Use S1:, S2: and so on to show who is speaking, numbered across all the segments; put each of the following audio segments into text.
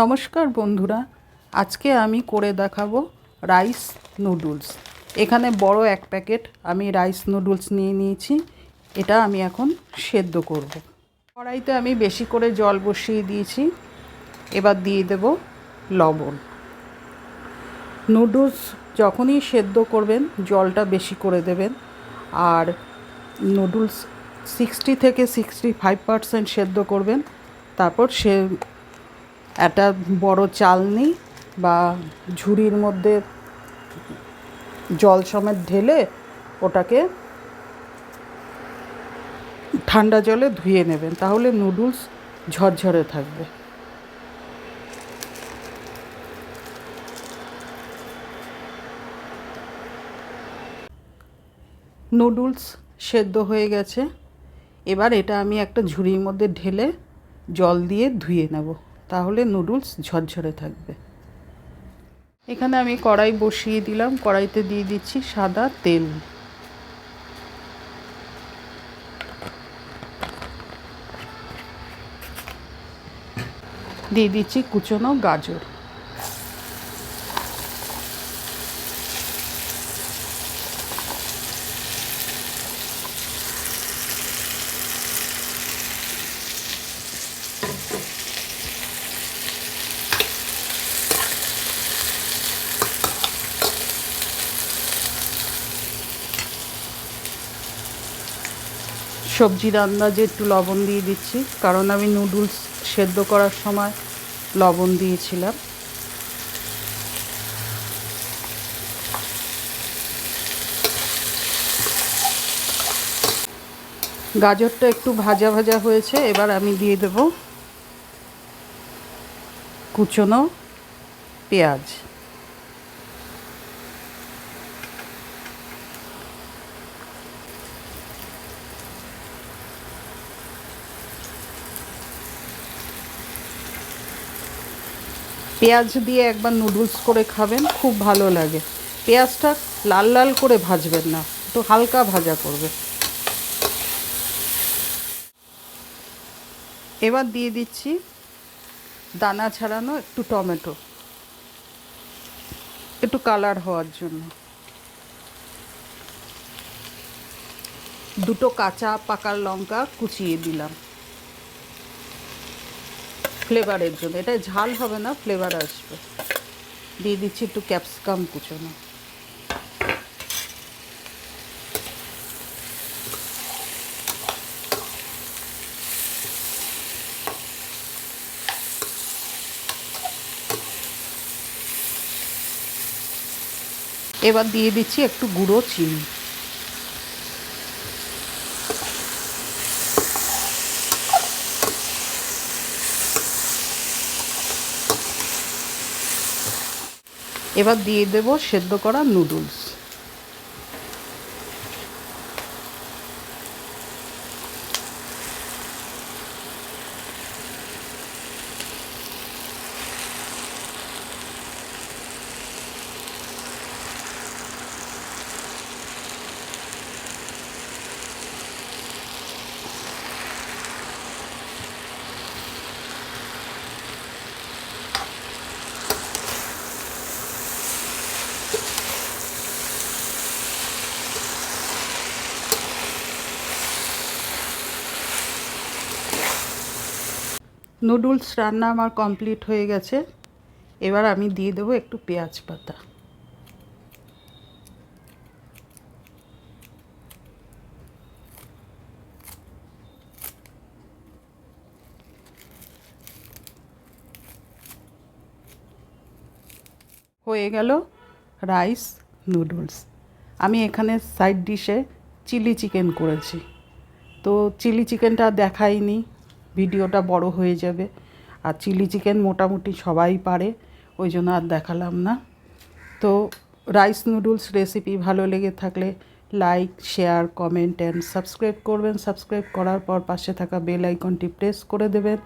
S1: নমস্কার বন্ধুরা, আজকে আমি করে দেখাবো রাইস নুডলস এখানে বড় এক প্যাকেট আমি রাইস নুডলস নিয়ে নিয়েছি, এটা আমি এখন সেদ্ধ করব। কড়াইতে আমি বেশি করে জল বসিয়ে দিয়েছি, এবার দিয়ে দেব লবণ নুডলস যখনই সেদ্ধ করবেন, জলটা বেশি করে দেবেন, আর নুডলস সিক্সটি থেকে সিক্সটি ফাইভ পারসেন্ট সেদ্ধ করবেন, তারপর সে একটা বড় চালনি বা ঝুড়ির মধ্যে জল সমেত ঢেলে ওটাকে ঠান্ডা জলে ধুয়ে নেবেন। তাহলে নুডলস ঝরঝরে থাকবে। নুডলস সেদ্ধ হয়ে গেছে। এবার এটা আমি একটা ঝুড়ির মধ্যে ঢেলে জল দিয়ে ধুয়ে নেব। তাহলে নুডলস ঝরঝরে থাকবে। এখানে আমি কড়াই বসিয়ে দিলাম। কড়াইতে দিয়ে দিচ্ছি সাদা তেল। দিয়ে দিচ্ছি কুচনো গাজর। সবজির আন্দাজে একটু লবণ দিয়ে দিচ্ছি, কারণ আমি নুডলস সেদ্ধ করার সময় লবণ দিয়েছিলাম। গাজরটা একটু ভাজা ভাজা হয়েছে, এবার আমি দিয়ে দেব কুচনো পেঁয়াজ। পেঁয়াজ দিয়ে একবার নুডলস করে খাবেন, খুব ভালো লাগে। পেঁয়াজটা লাল লাল করে ভাজবেন না, একটু হালকা ভাজা করবে এবার দিয়ে দিচ্ছি দানা ছাড়ানো একটু টমেটো। একটু কালার হওয়ার জন্য। দুটো কাঁচা পাকার লঙ্কা কুচিয়ে দিলাম। ফ্লেভারের জন্য। এটা ঝাল হবে না ফ্লেভার আসবে। দিয়ে দিচ্ছি একটু ক্যাপসিকাম কুচোনো। এবার দিয়ে দিচ্ছি একটু গুঁড়ো চিনি। এবার দিয়ে দেব সেদ্ধ করা নুডলস। নুডলস রান্না আমার কমপ্লিট হয়ে গেছে। এবার আমি দিয়ে দেবো একটু পেঁয়াজ পাতা। হয়ে গেল রাইস, নুডলস। আমি এখানে সাইড ডিশে চিলি চিকেন করেছি। তো চিলি চিকেনটা দেখাইনি। ভিডিওটা বড় হয়ে যাবে। আর চিলি চিকেন মোটামুটি সবাই পারে, ওই জন্য আর দেখালাম না। তো রাইস নুডলস রেসিপি ভালো লেগে থাকলে like share comment and subscribe করবেন। সাবস্ক্রাইব করার পর পাশে থাকা বেল আইকনটি প্রেস করে দেবেন।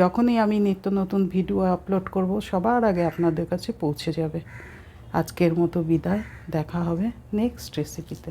S1: যখনই আমি নিত্য নতুন ভিডিও আপলোড করব, সবার আগে আপনাদের কাছে পৌঁছে যাবে। আজকের মতো বিদায়, দেখা হবে নেক্সট রেসিপিতে